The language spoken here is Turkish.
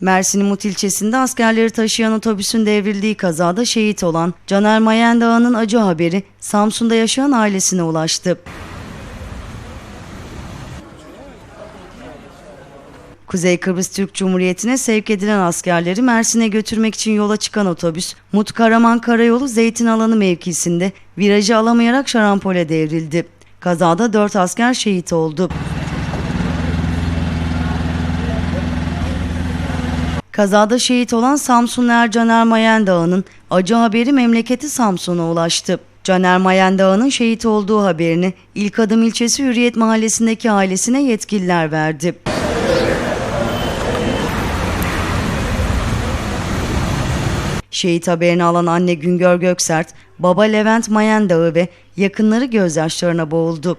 Mersin'in Mut ilçesinde askerleri taşıyan otobüsün devrildiği kazada şehit olan Caner Mayendağ'ın acı haberi Samsun'da yaşayan ailesine ulaştı. Kuzey Kıbrıs Türk Cumhuriyeti'ne sevk edilen askerleri Mersin'e götürmek için yola çıkan otobüs, Mut Karaman Karayolu Zeytin Alanı mevkisinde virajı alamayarak şarampole devrildi. Kazada 4 asker şehit oldu. Kazada şehit olan Samsunlu Ercaner Mayendağ'ın acı haberi memleketi Samsun'a ulaştı. Caner Mayendağ'ın şehit olduğu haberini İlk Adım ilçesi Hürriyet Mahallesi'ndeki ailesine yetkililer verdi. Şehit haberini alan anne Güngör Göksert, baba Levent Mayendağ'ı ve yakınları gözyaşlarına boğuldu.